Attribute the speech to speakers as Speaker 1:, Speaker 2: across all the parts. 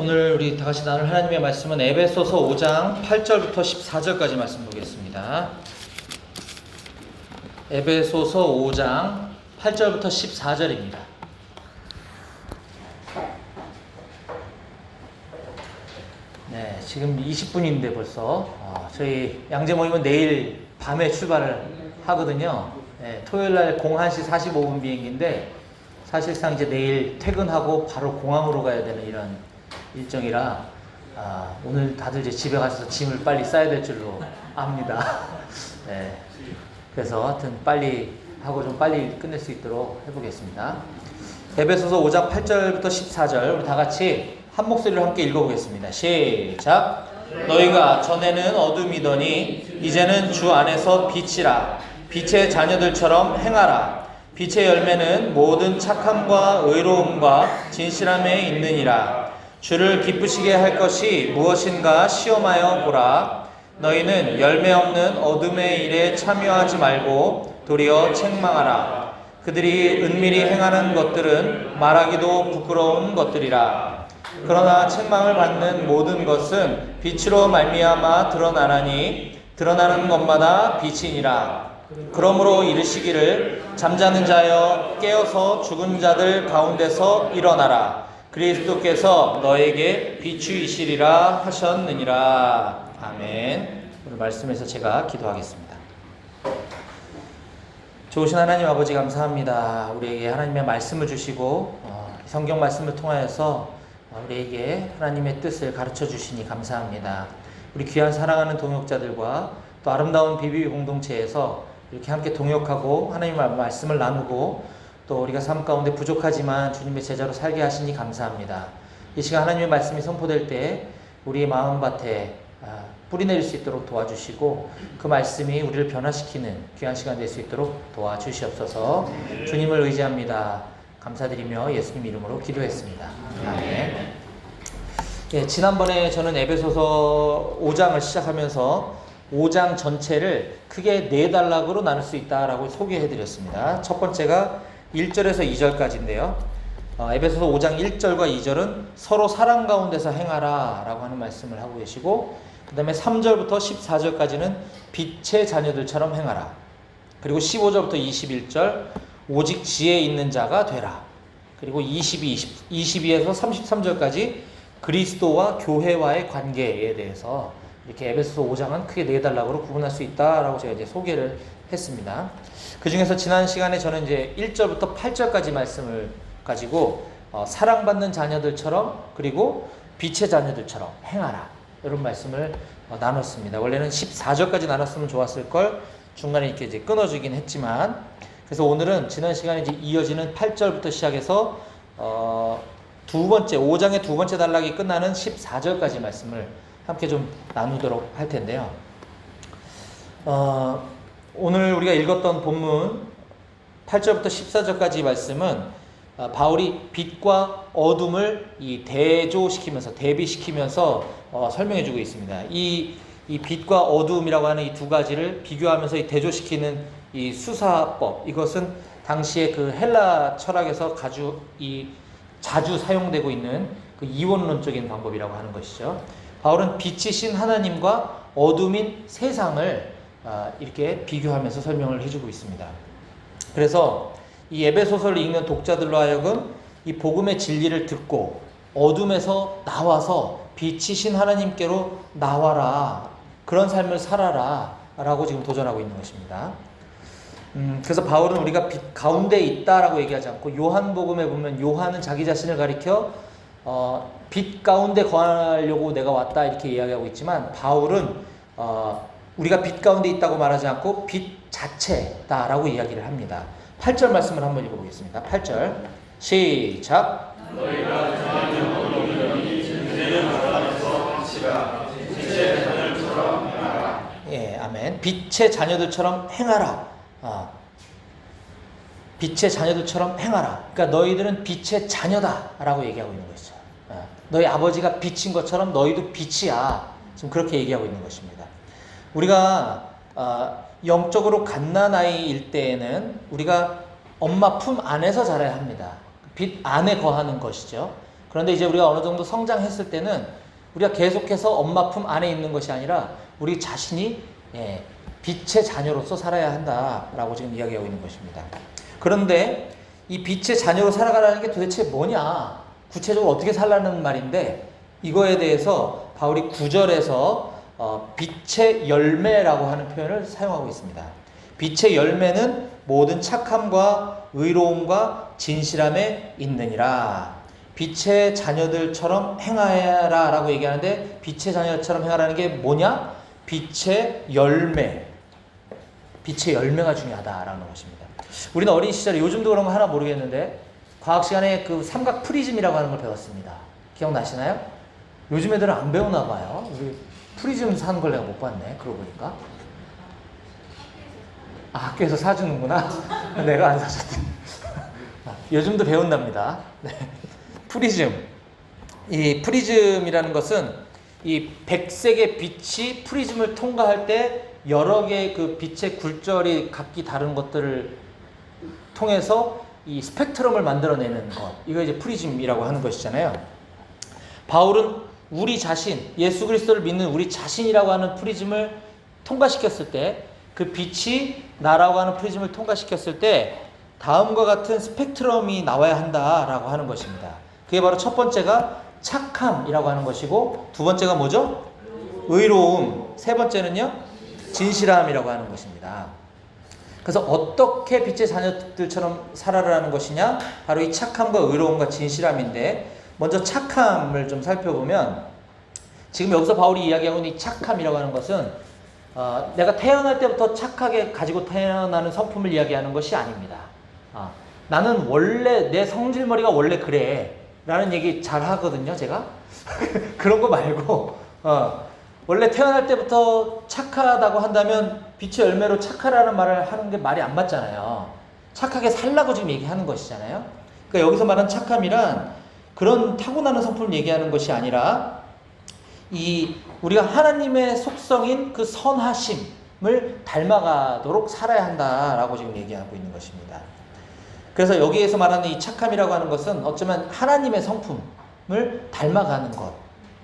Speaker 1: 오늘 우리 다 같이 나눌 하나님의 말씀은 에베소서 5장 8절부터 14절까지 말씀 보겠습니다. 에베소서 5장 8절부터 14절입니다. 네, 지금 20분인데 벌써 어, 저희 양재 모임은 내일 밤에 출발을 하거든요. 네, 토요일 날 01시 45분 비행기인데 사실상 이제 내일 퇴근하고 바로 공항으로 가야 되는 이런 일정이라 아, 오늘 다들 이제 집에 가서 짐을 빨리 싸야 될 줄로 압니다. 네, 그래서 하여튼 빨리 하고 좀 빨리 끝낼 수 있도록 해보겠습니다. 에베소서 5장 8절부터 14절 우리 다 같이 한 목소리로 함께 읽어보겠습니다. 시작. 너희가 전에는 어둠이더니 이제는 주 안에서 빛이라 빛의 자녀들처럼 행하라. 빛의 열매는 모든 착함과 의로움과 진실함에 있느니라. 주를 기쁘시게 할 것이 무엇인가 시험하여 보라. 너희는 열매 없는 어둠의 일에 참여하지 말고 도리어 책망하라. 그들이 은밀히 행하는 것들은 말하기도 부끄러운 것들이라. 그러나 책망을 받는 모든 것은 빛으로 말미암아 드러나나니 드러나는 것마다 빛이니라. 그러므로 이르시기를 잠자는 자여 깨어서 죽은 자들 가운데서 일어나라. 그리스도께서 너에게 비추이시리라 하셨느니라. 아멘. 오늘 말씀에서 제가 기도하겠습니다. 좋으신 하나님 아버지 감사합니다. 우리에게 하나님의 말씀을 주시고 어, 성경 말씀을 통하여서 어, 우리에게 하나님의 뜻을 가르쳐 주시니 감사합니다. 우리 귀한 사랑하는 동역자들과 또 아름다운 비비 공동체에서 이렇게 함께 동역하고 하나님의 말씀을 나누고 또 우리가 삶 가운데 부족하지만 주님의 제자로 살게 하시니 감사합니다. 이 시간 하나님의 말씀이 선포될 때 우리의 마음밭에 아, 뿌리내릴 수 있도록 도와주시고 그 말씀이 우리를 변화시키는 귀한 시간 될 수 있도록 도와주시옵소서 주님을 의지합니다. 감사드리며 예수님 이름으로 기도했습니다. 아멘. 예, 지난번에 저는 에베소서 5장을 시작하면서 5장 전체를 크게 네 단락으로 나눌 수 있다라고 소개해 드렸습니다. 첫 번째가 1절에서 2절까지인데요. 어, 에베소서 5장 1절과 2절은 서로 사랑 가운데서 행하라 라고 하는 말씀을 하고 계시고 그 다음에 3절부터 14절까지는 빛의 자녀들처럼 행하라 그리고 15절부터 21절 오직 지혜 있는 자가 되라 그리고 22, 20, 22에서 33절까지 그리스도와 교회와의 관계에 대해서 이렇게 에베소서 5장은 크게 네 단락으로 구분할 수 있다라고 제가 이제 소개를 했습니다. 그 중에서 지난 시간에 저는 이제 1절부터 8절까지 말씀을 가지고 어, 사랑받는 자녀들처럼 그리고 빛의 자녀들처럼 행하라 이런 말씀을 어, 나눴습니다. 원래는 14절까지 나눴으면 좋았을 걸 중간에 이렇게 이제 끊어주긴 했지만 그래서 오늘은 지난 시간에 이제 이어지는 8절부터 시작해서 어, 두 번째 5장의 두 번째 단락이 끝나는 14절까지 말씀을 함께 좀 나누도록 할 텐데요. 어, 오늘 우리가 읽었던 본문 8절부터 14절까지 말씀은 어, 바울이 빛과 어둠을 이 대조시키면서 대비시키면서 어, 설명해 주고 있습니다. 이, 이 빛과 어둠이라고 하는 이 두 가지를 비교하면서 이 대조시키는 이 수사법 이것은 당시에 그 헬라 철학에서 가주 이 자주 사용되고 있는 그 이원론적인 방법이라고 하는 것이죠. 바울은 빛이신 하나님과 어둠인 세상을 아, 이렇게 비교하면서 설명을 해주고 있습니다. 그래서 이 에베소서를 읽는 독자들로 하여금 이 복음의 진리를 듣고 어둠에서 나와서 빛이신 하나님께로 나와라. 그런 삶을 살아라. 라고 지금 도전하고 있는 것입니다. 음, 그래서 바울은 우리가 빛 가운데 있다라고 얘기하지 않고 요한복음에 보면 요한은 자기 자신을 가리켜 어, 빛 가운데 거하려고 내가 왔다 이렇게 이야기하고 있지만 바울은 어, 우리가 빛 가운데 있다고 말하지 않고 빛 자체다라고 이야기를 합니다. 8절 말씀을 한번 읽어보겠습니다. 8절 시작. 예, 아멘. 빛의 자녀들처럼 행하라. 아, 빛의 자녀들처럼 행하라. 그러니까 너희들은 빛의 자녀다라고 얘기하고 있는. 아, 너희 아버지가 빛인 것처럼 너희도 빛이야. 지금 그렇게 얘기하고 있는 것입니다. 우리가 어, 영적으로 갓난아이일 때에는 우리가 엄마 품 안에서 자라야 합니다. 빛 안에 거하는 것이죠. 그런데 이제 우리가 어느 정도 성장했을 때는 우리가 계속해서 엄마 품 안에 있는 것이 아니라 우리 자신이 예, 빛의 자녀로서 살아야 한다라고 지금 이야기하고 있는 것입니다. 그런데 이 빛의 자녀로 살아가라는 게 도대체 뭐냐? 구체적으로 어떻게 살라는 말인데 이거에 대해서 바울이 9절에서 어, 빛의 열매라고 하는 표현을 사용하고 있습니다. 빛의 열매는 모든 착함과 의로움과 진실함에 있느니라. 빛의 자녀들처럼 행하여라 라고 얘기하는데 빛의 자녀처럼 행하라는 게 뭐냐? 빛의 열매. 빛의 열매가 중요하다라는 것입니다. 우리는 어린 시절에 요즘도 그런 거 하나 모르겠는데 과학 시간에 그 삼각 프리즘이라고 하는 걸 배웠습니다. 기억나시나요? 요즘 애들은 안 배우나 봐요. 우리 프리즘 사는 걸 내가 못 봤네. 그러고 보니까. 아, 학교에서 사주는구나. 내가 안 사줬더니. 아, 요즘도 배운답니다. 네. 프리즘. 이 프리즘이라는 것은 이 백색의 빛이 프리즘을 통과할 때 여러 개의 그 빛의 굴절이 각기 다른 것들을 통해서 이 스펙트럼을 만들어내는 것. 이거 이제 프리즘이라고 하는 것이잖아요. 바울은 우리 자신, 예수 그리스도를 믿는 우리 자신이라고 하는 프리즘을 통과시켰을 때 그 빛이 나라고 하는 프리즘을 통과시켰을 때 다음과 같은 스펙트럼이 나와야 한다라고 하는 것입니다. 그게 바로 첫 번째가 착함이라고 하는 것이고 두 번째가 뭐죠? 의로움. 세 번째는요? 진실함이라고 하는 것입니다. 그래서 어떻게 빛의 자녀들처럼 살아라는 것이냐? 바로 이 착함과 의로움과 진실함인데 먼저 착함을 좀 살펴보면 지금 여기서 바울이 이야기하고 있는 이 착함이라고 하는 것은 어, 내가 태어날 때부터 착하게 가지고 태어나는 성품을 이야기하는 것이 아닙니다. 아, 나는 원래 내 성질머리가 원래 그래 라는 얘기 잘 하거든요 제가 그런 거 말고 어, 원래 태어날 때부터 착하다고 한다면 빛의 열매로 착하라는 말을 하는 게 말이 안 맞잖아요 착하게 살라고 지금 얘기하는 것이잖아요 그러니까 여기서 말하는 착함이란 그런 타고나는 성품을 얘기하는 것이 아니라 이 우리가 하나님의 속성인 그 선하심을 닮아가도록 살아야 한다라고 지금 얘기하고 있는 것입니다. 그래서 여기에서 말하는 이 착함이라고 하는 것은 어쩌면 하나님의 성품을 닮아가는 것.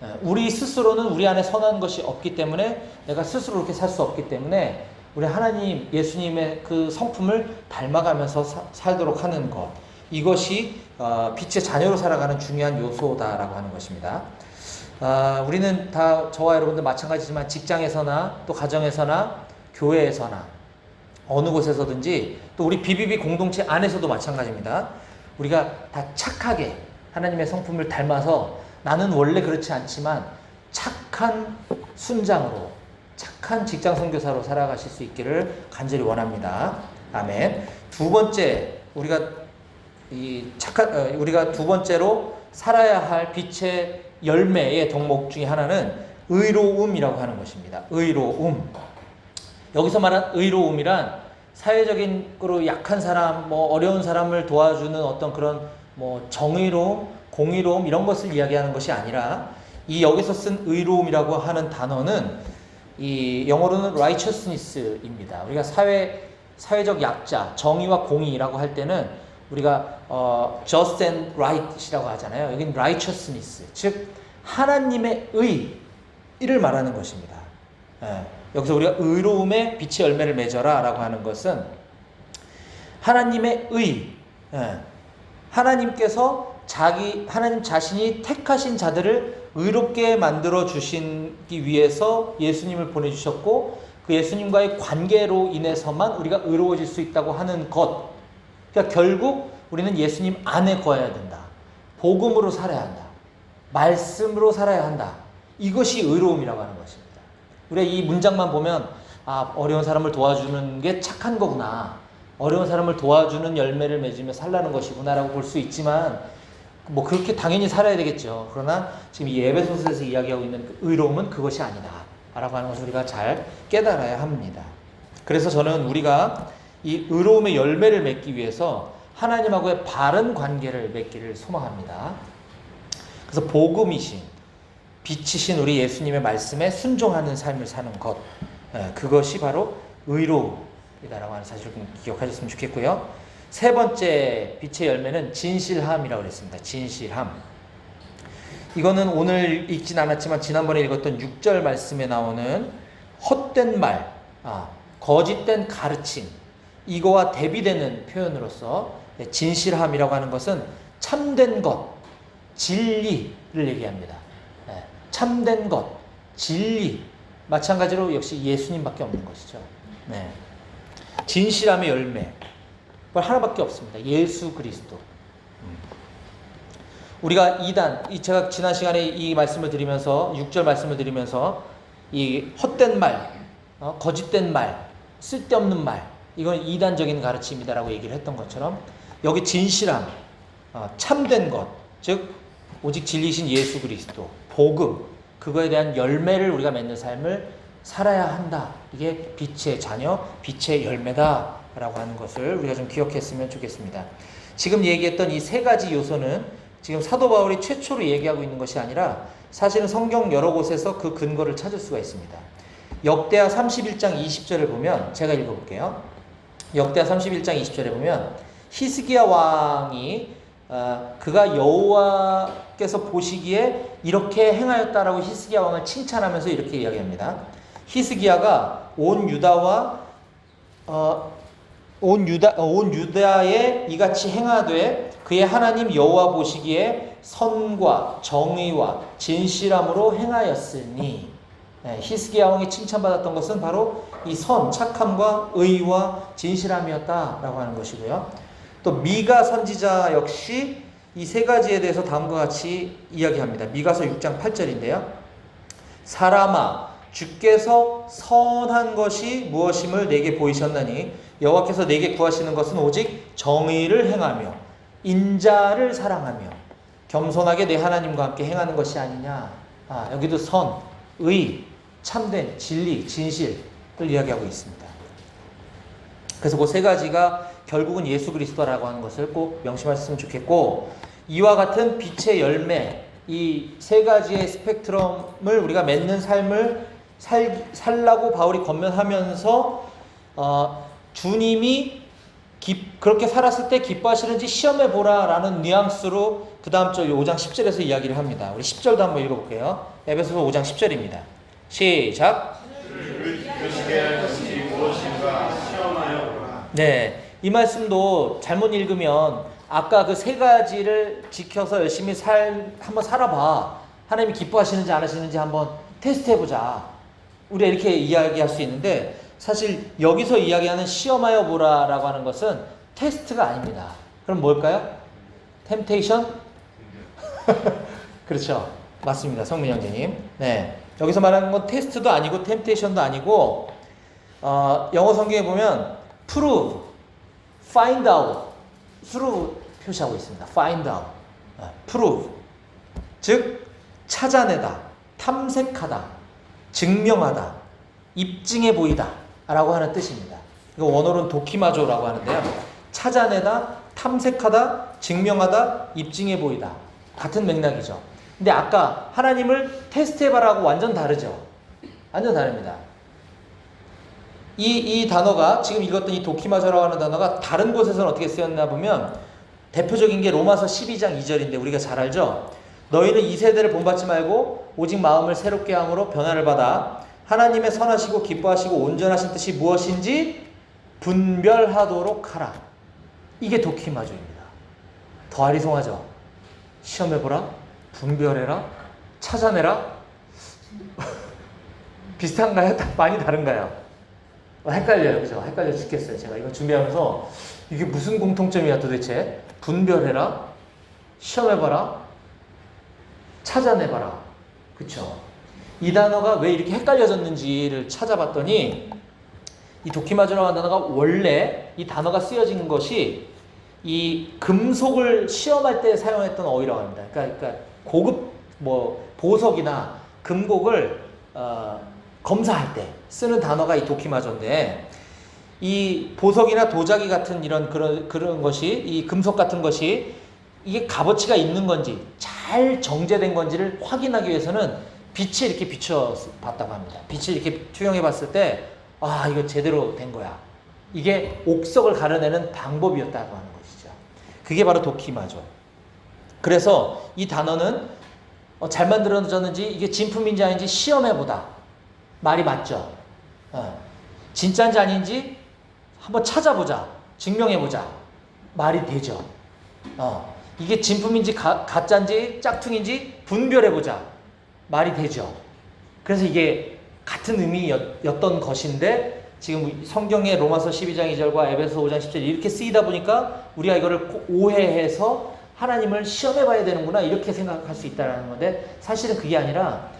Speaker 1: 예, 우리 스스로는 우리 안에 선한 것이 없기 때문에 내가 스스로 그렇게 살 수 없기 때문에 우리 하나님 예수님의 그 성품을 닮아가면서 사, 살도록 하는 것. 이것이 어, 빛의 자녀로 살아가는 중요한 요소다라고 하는 것입니다. 아, 우리는 다 저와 여러분들 마찬가지지만 직장에서나 또 가정에서나 교회에서나 어느 곳에서든지 또 우리 비비비 공동체 안에서도 마찬가지입니다. 우리가 다 착하게 하나님의 성품을 닮아서 나는 원래 그렇지 않지만 착한 순장으로 착한 직장 선교사로 살아가실 수 있기를 간절히 원합니다. 아멘. 두 번째 우리가 이 착한 어, 우리가 두 번째로 살아야 할 빛의 열매의 덕목 중에 하나는 의로움이라고 하는 것입니다. 의로움. 여기서 말한 의로움이란 사회적인 거로 약한 사람, 뭐 어려운 사람을 도와주는 어떤 그런 뭐 정의로움, 공의로움 이런 것을 이야기하는 것이 아니라 이 여기서 쓴 의로움이라고 하는 단어는 이 영어로는 righteousness입니다. 우리가 사회 사회적 약자, 정의와 공의라고 할 때는 우리가 어, just and right이라고 하잖아요. 여긴 righteousness, 즉 하나님의 의를 말하는 것입니다. 예, 여기서 우리가 의로움의 빛의 열매를 맺어라라고 하는 것은 하나님의 의, 예, 하나님께서 자기 하나님 자신이 택하신 자들을 의롭게 만들어 주시기 위해서 예수님을 보내 주셨고 그 예수님과의 관계로 인해서만 우리가 의로워질 수 있다고 하는 것. 그러니까 결국 우리는 예수님 안에 거해야 된다. 복음으로 살아야 한다. 말씀으로 살아야 한다. 이것이 의로움이라고 하는 것입니다. 우리가 이 문장만 보면 아, 어려운 사람을 도와주는 게 착한 거구나. 어려운 사람을 도와주는 열매를 맺으며 살라는 것이구나라고 볼 수 있지만 뭐 그렇게 당연히 살아야 되겠죠. 그러나 지금 이 에베소서에서 이야기하고 있는 그 의로움은 그것이 아니다. 라고 하는 것을 우리가 잘 깨달아야 합니다. 그래서 저는 우리가 이 의로움의 열매를 맺기 위해서 하나님하고의 바른 관계를 맺기를 소망합니다. 그래서 복음이신 빛이신 우리 예수님의 말씀에 순종하는 삶을 사는 것 예, 그것이 바로 의로움이다라고 하는 사실을 기억하셨으면 좋겠고요. 세 번째 빛의 열매는 진실함이라고 그랬습니다. 진실함. 이거는 오늘 읽진 않았지만 지난번에 읽었던 6절 말씀에 나오는 헛된 말, 아, 거짓된 가르침, 이거와 대비되는 표현으로서 네, 진실함이라고 하는 것은 참된 것, 진리를 얘기합니다. 네, 참된 것, 진리. 마찬가지로 역시 예수님밖에 없는 것이죠. 네. 진실함의 열매. 그걸 하나밖에 없습니다. 예수 그리스도. 음. 우리가 이단, 이 제가 지난 시간에 이 말씀을 드리면서 6절 말씀을 드리면서 이 헛된 말, 어, 거짓된 말, 쓸데없는 말, 이건 이단적인 가르침이다라고 얘기를 했던 것처럼 여기 진실함, 어, 참된 것, 즉 오직 진리신 예수 그리스도, 복음, 그거에 대한 열매를 우리가 맺는 삶을 살아야 한다. 이게 빛의 자녀, 빛의 열매다 라고 하는 것을 우리가 좀 기억했으면 좋겠습니다. 지금 얘기했던 이 세 가지 요소는 지금 사도 바울이 최초로 얘기하고 있는 것이 아니라 사실은 성경 여러 곳에서 그 근거를 찾을 수가 있습니다. 역대하 31장 20절을 보면 제가 읽어볼게요. 역대하 31장 20절에 보면 히스기야 왕이 어, 그가 여호와께서 보시기에 이렇게 행하였다라고 히스기야 왕을 칭찬하면서 이렇게 이야기합니다. 히스기야가 온 유다와 어, 온 유다 어, 온 유다에 이같이 행하되 그의 하나님 여호와 보시기에 선과 정의와 진실함으로 행하였으니 네, 히스기야 왕이 칭찬받았던 것은 바로 이 선, 착함과 의와 진실함이었다라고 하는 것이고요. 또 미가 선지자 역시 이 세 가지에 대해서 다음과 같이 이야기합니다. 미가서 6장 8절인데요. 사람아 주께서 선한 것이 무엇임을 내게 보이셨나니 여호와께서 내게 구하시는 것은 오직 정의를 행하며 인자를 사랑하며 겸손하게 내 하나님과 함께 행하는 것이 아니냐. 아, 여기도 선, 의, 참된 진리, 진실을 이야기하고 있습니다. 그래서 그 세 가지가 결국은 예수 그리스도라고 하는 것을 꼭 명심하셨으면 좋겠고 이와 같은 빛의 열매 이 세 가지의 스펙트럼을 우리가 맺는 삶을 살, 살라고 바울이 권면하면서 어, 주님이 기, 그렇게 살았을 때 기뻐하시는지 시험해 보라라는 뉘앙스로 그 다음 절 5장 10절에서 이야기를 합니다. 우리 10절도 한번 읽어볼게요. 에베소서 5장 10절입니다. 시작. 네, 이 말씀도 잘못 읽으면 아까 그 세 가지를 지켜서 열심히 살 한번 살아봐. 하나님이 기뻐하시는지 안 하시는지 한번 테스트해 보자. 우리가 이렇게 이야기할 수 있는데 사실 여기서 이야기하는 시험하여 보라라고 하는 것은 테스트가 아닙니다. 그럼 뭘까요? 템테이션? 그렇죠. 맞습니다. 성민 형제님. 네. 여기서 말하는 건 테스트도 아니고 템테이션도 아니고 어, 영어 성경에 보면 prove, find out, 수로 표시하고 있습니다. find out, 어, prove. 즉 찾아내다, 탐색하다, 증명하다, 입증해 보이다 라고 하는 뜻입니다. 이거 원어로는 도키마조라고 하는데요. 찾아내다, 탐색하다, 증명하다, 입증해 보이다. 같은 맥락이죠. 근데 아까 하나님을 테스트해봐라고 완전 다르죠. 완전 다릅니다. 이, 이 단어가 지금 읽었던 이 도키마저라고 하는 단어가 다른 곳에서는 어떻게 쓰였나 보면 대표적인 게 로마서 12장 2절인데 우리가 잘 알죠. 너희는 이 세대를 본받지 말고 오직 마음을 새롭게 함으로 변화를 받아 하나님의 선하시고 기뻐하시고 온전하신 뜻이 무엇인지 분별하도록 하라. 이게 도키마조입니다. 더 아리송하죠. 시험해보라, 분별해라, 찾아내라. 비슷한가요? 많이 다른가요? 어, 헷갈려요. 그죠? 헷갈려 죽겠어요. 제가 이거 준비하면서 이게 무슨 공통점이야 도대체? 분별해라, 시험해봐라, 찾아내봐라. 그쵸? 이 단어가 왜 이렇게 헷갈려졌는지를 찾아봤더니 이 도키마주라고 하는 단어가 원래 이 단어가 쓰여진 것이 이 금속을 시험할 때 사용했던 어휘라고 합니다. 그러니까, 그러니까 고급 뭐 보석이나 금곡을 어, 검사할 때 쓰는 단어가 이 도키마저인데 이 보석이나 도자기 같은 이런 그런 그런 것이 이 금속 같은 것이 이게 값어치가 있는 건지 잘 정제된 건지를 확인하기 위해서는 빛에 이렇게 비춰 봤다고 합니다. 빛을 이렇게 투영해 봤을 때 아, 이거 제대로 된 거야. 이게 옥석을 가려내는 방법이었다고 하는 것이죠. 그게 바로 도키마죠. 그래서 이 단어는 어, 잘 만들어졌는지 이게 진품인지 아닌지 시험해보다. 말이 맞죠? 어. 진짜인지 아닌지 한번 찾아보자. 증명해보자. 말이 되죠. 어. 이게 진품인지 가, 가짜인지 짝퉁인지 분별해보자. 말이 되죠. 그래서 이게 같은 의미였던 것인데 지금 성경의 로마서 12장 2절과 에베소 5장 10절 이렇게 쓰이다 보니까 우리가 이거를 고- 오해해서 하나님을 시험해 봐야 되는구나 이렇게 생각할 수 있다는 건데 사실은 그게 아니라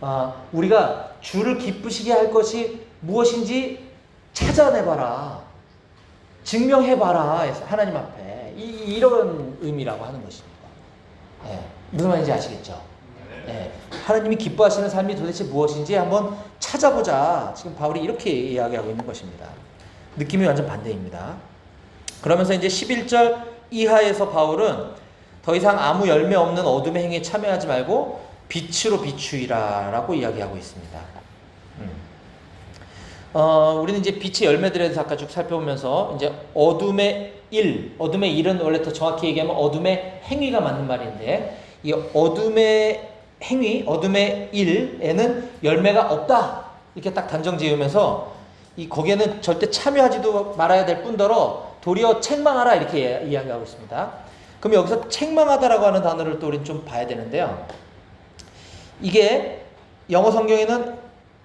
Speaker 1: 아, 우리가 주를 기쁘시게 할 것이 무엇인지 찾아내봐라 증명해봐라 하나님 앞에 이, 이런 의미라고 하는 것입니다. 예, 무슨 말인지 아시겠죠? 예, 하나님이 기뻐하시는 삶이 도대체 무엇인지 한번 찾아보자. 지금 바울이 이렇게 이야기하고 있는 것입니다. 느낌이 완전 반대입니다. 그러면서 이제 11절 이하에서 바울은 더 이상 아무 열매 없는 어둠의 행위에 참여하지 말고 빛으로 비추이라라고 이야기하고 있습니다. 음. 어, 우리는 이제 빛의 열매들에 대해서 아까 쭉 살펴보면서 이제 어둠의 일, 어둠의 일은 원래 더 정확히 얘기하면 어둠의 행위가 맞는 말인데 이 어둠의 행위, 어둠의 일에는 열매가 없다 이렇게 딱 단정 지으면서 이 거기에는 절대 참여하지도 말아야 될 뿐더러 도리어 책망하라 이렇게 예, 이야기하고 있습니다. 그럼 여기서 책망하다라고 하는 단어를 또 우리는 좀 봐야 되는데요. 이게 영어 성경에는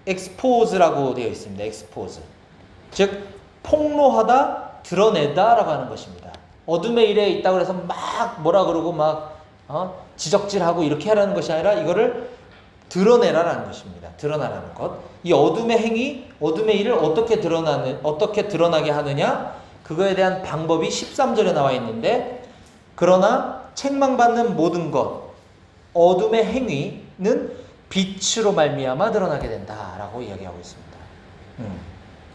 Speaker 1: expose라고 되어 있습니다. expose. 즉 폭로하다, 드러내다라고 하는 것입니다. 어둠의 일에 있다고 해서 막 뭐라 그러고 막 어? 지적질하고 이렇게 하라는 것이 아니라 이거를 드러내라라는 것입니다. 드러나라는 것. 이 어둠의 행위, 어둠의 일을 어떻게 드러나는 어떻게 드러나게 하느냐? 그거에 대한 방법이 13절에 나와 있는데 그러나 책망받는 모든 것 어둠의 행위는 빛으로 말미암아 드러나게 된다라고 이야기하고 있습니다. 음.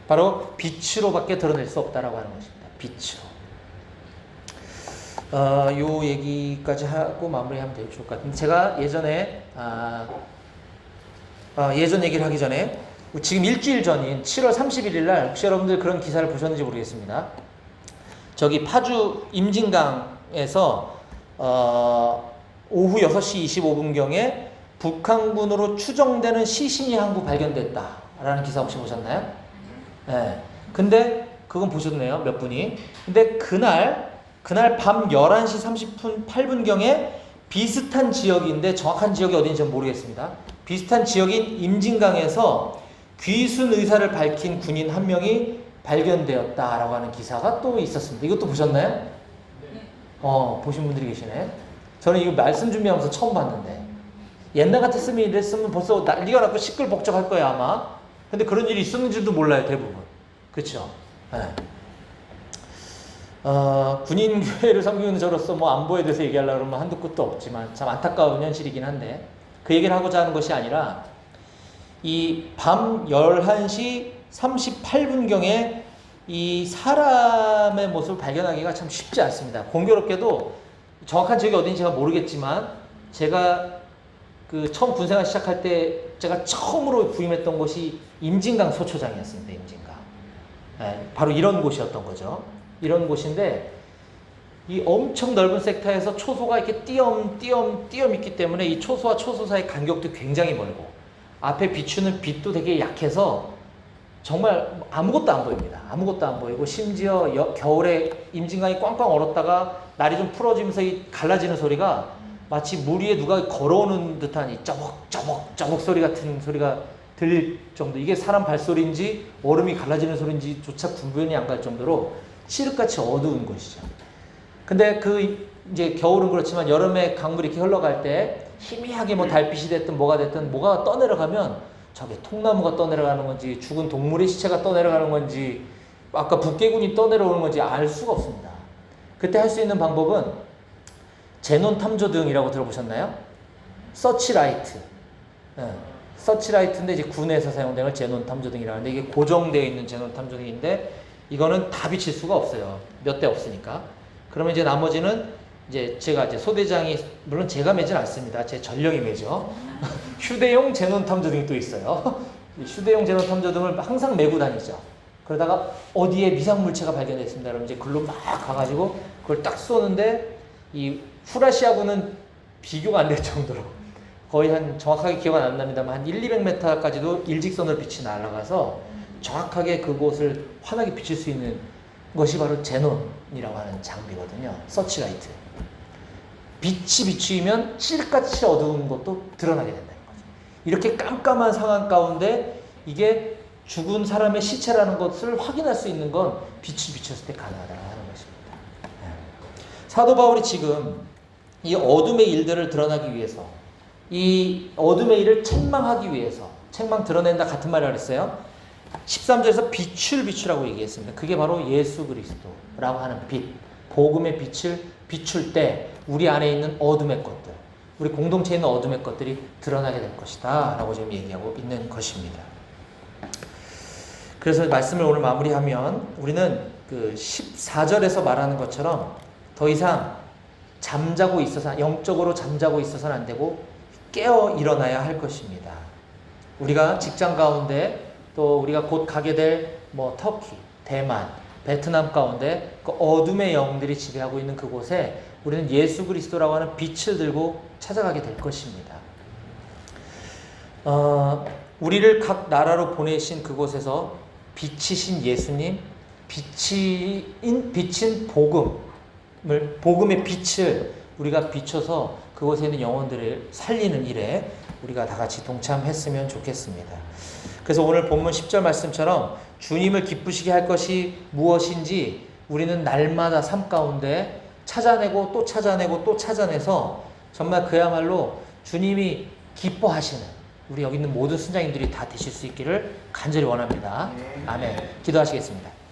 Speaker 1: 바로 빛으로밖에 드러낼 수 없다라고 하는 것입니다. 빛으로. 어, 요 얘기까지 하고 마무리하면 되게 좋을 것 같은데 제가 예전에 아, 어, 예전 얘기를 하기 전에 지금 일주일 전인 7월 31일 날 혹시 여러분들 그런 기사를 보셨는지 모르겠습니다. 저기 파주 임진강에서 어, 오후 6시 25분경에 북한군으로 추정되는 시신이 한 구 발견됐다라는 기사 혹시 보셨나요? 네. 근데 그건 보셨네요. 몇 분이. 근데 그날 그날 밤 11시 30분 8분경에 비슷한 지역인데 정확한 지역이 어딘지 는 모르겠습니다. 비슷한 지역인 임진강에서 귀순 의사를 밝힌 군인 한 명이 발견되었다라고 하는 기사가 또 있었습니다. 이것도 보셨나요? 어, 보신 분들이 계시네. 저는 이거 말씀 준비하면서 처음 봤는데. 옛날 같았으면 이랬으면 벌써 난리가 났고 시끌벅적할 거야, 아마. 근데 그런 일이 있었는지도 몰라요, 대부분. 그쵸? 네. 어, 군인 교회를 섬기는 저로서 뭐 안보에 대해서 얘기하려고 그러면 한두 끝도 없지만 참 안타까운 현실이긴 한데 그 얘기를 하고자 하는 것이 아니라 이 밤 11시 38분경에 이 사람의 모습을 발견하기가 참 쉽지 않습니다. 공교롭게도 정확한 지역이 어딘지 제가 모르겠지만 제가 그 처음 군생활 시작할 때 제가 처음으로 부임했던 곳이 임진강 소초장이었습니다. 임진강. 네, 바로 이런 곳이었던 거죠. 이런 곳인데 이 엄청 넓은 섹터에서 초소가 이렇게 띄엄 띄엄 띄엄 있기 때문에 이 초소와 초소 사이 간격도 굉장히 멀고 앞에 비추는 빛도 되게 약해서 정말 아무것도 안 보입니다. 아무것도 안 보이고 심지어 여, 겨울에 임진강이 꽝꽝 얼었다가 날이 좀 풀어지면서 이 갈라지는 소리가 마치 물 위에 누가 걸어오는 듯한 이 짜벅 짜벅 짜벅 소리 같은 소리가 들릴 정도 이게 사람 발소리인지 얼음이 갈라지는 소리인지조차 구분이 안 갈 정도로 칠흑같이 어두운 곳이죠. 근데 그 이제 겨울은 그렇지만 여름에 강물이 이렇게 흘러갈 때 희미하게 뭐 달빛이 됐든 뭐가 됐든 뭐가 떠내려가면 저게 통나무가 떠내려가는 건지 죽은 동물의 시체가 떠내려가는 건지 아까 북개군이 떠내려오는 건지 알 수가 없습니다. 그때 할 수 있는 방법은 제논 탐조 등이라고 들어보셨나요? 서치라이트. 네. 서치라이트인데 이제 군에서 사용되는 걸 제논 탐조등이라고 하는데 이게 고정되어 있는 제논 탐조등인데 이거는 다 비칠 수가 없어요. 몇 대 없으니까. 그러면 이제 나머지는 이제 제가 이제 소대장이 물론 제가 매진 않습니다. 제 전령이 매죠. 휴대용 제논 탐조등이 또 있어요. 이 휴대용 제논 탐조등을 항상 메고 다니죠. 그러다가 어디에 미상 물체가 발견됐습니다. 그럼 이제 글로 막 가가지고 그걸 딱 쏘는데 이 후라시하고는 비교가 안 될 정도로 거의 한 정확하게 기억은 안 납니다만 한 1, 200m까지도 일직선으로 빛이 날아가서 정확하게 그곳을 환하게 비칠 수 있는 것이 바로 제논이라고 하는 장비거든요. 서치라이트. 빛이 비추이면 칠같이 어두운 것도 드러나게 된다는 거죠. 이렇게 깜깜한 상황 가운데 이게 죽은 사람의 시체라는 것을 확인할 수 있는 건 빛이 비쳤을 때 가능하다는 것입니다. 네. 사도 바울이 지금 이 어둠의 일들을 드러나기 위해서 이 어둠의 일을 책망하기 위해서 책망 드러낸다 같은 말을 그랬어요. 13절에서 빛을 비추라고 얘기했습니다. 그게 바로 예수 그리스도라고 하는 빛, 복음의 빛을 비출 때 우리 안에 있는 어둠의 것들, 우리 공동체에 있는 어둠의 것들이 드러나게 될 것이다 라고 지금 얘기하고 있는 것입니다. 그래서 말씀을 오늘 마무리하면 우리는 그 14절에서 말하는 것처럼 더 이상 잠자고 있어서 영적으로 잠자고 있어서는 안 되고 깨어 일어나야 할 것입니다. 우리가 직장 가운데 또 우리가 곧 가게 될 뭐 터키, 대만, 베트남 가운데 그 어둠의 영들이 지배하고 있는 그곳에 우리는 예수 그리스도라고 하는 빛을 들고 찾아가게 될 것입니다. 어, 우리를 각 나라로 보내신 그곳에서 빛이신 예수님, 빛인 빛인 복음을 복음의 빛을 우리가 비춰서 그곳에 있는 영혼들을 살리는 일에 우리가 다 같이 동참했으면 좋겠습니다. 그래서 오늘 본문 10절 말씀처럼 주님을 기쁘시게 할 것이 무엇인지 우리는 날마다 삶 가운데 찾아내고 또 찾아내고 또 찾아내서 정말 그야말로 주님이 기뻐하시는 우리 여기 있는 모든 순장님들이 다 되실 수 있기를 간절히 원합니다. 아멘. 기도하시겠습니다.